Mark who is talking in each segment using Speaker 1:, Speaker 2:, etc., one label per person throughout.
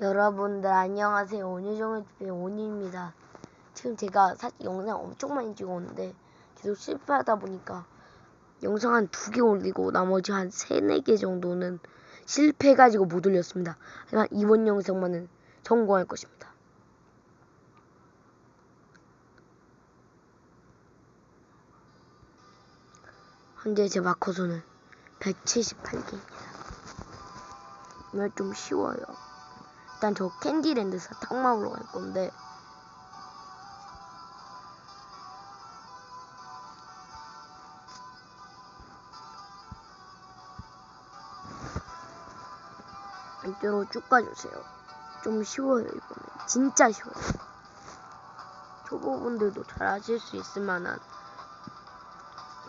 Speaker 1: 여러분들 안녕하세요. 온유정의 TV의 온유입니다. 지금 제가 사실 영상 엄청 많이 찍었는데 계속 실패하다 보니까 영상 한 두 개 올리고 나머지 한 세네 개 정도는 실패해가지고 못 올렸습니다. 하지만 이번 영상만은 성공할 것입니다. 현재 제 마커수는 178개입니다. 이건 좀 쉬워요. 일단 저 캔디랜드 사탕 먹으러 갈 건데 이쪽으로 쭉 가주세요. 좀 쉬워요 이번에 진짜 쉬워요. 초보분들도 잘 하실 수 있을 만한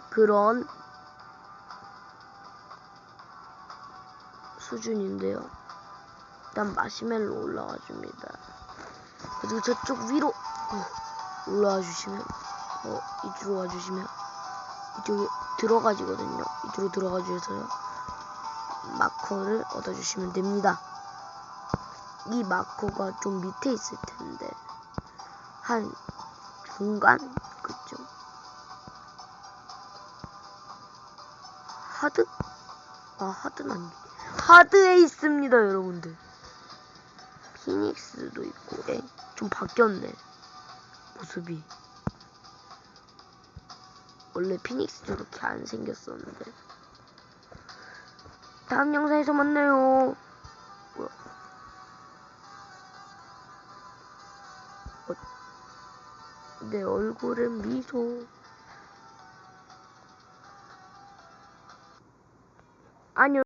Speaker 1: 그런 수준인데요. 일단 마시멜로 올라와 줍니다. 그리고 저쪽 위로 어, 올라와 주시면 어 이쪽으로 와 주시면 이쪽에 들어가지거든요. 이쪽으로 들어가 주셔서요. 마커를 얻어 주시면 됩니다. 이 마커가 좀 밑에 있을 텐데 한 중간 그쪽 하드 아 하드는 아니 하드에 있습니다 여러분들 피닉스도 있고. 에? 좀 바뀌었네 모습이. 원래 피닉스 저렇게 안 생겼었는데. 다음 영상에서 만나요. 어, 내 얼굴은 미소. 안녕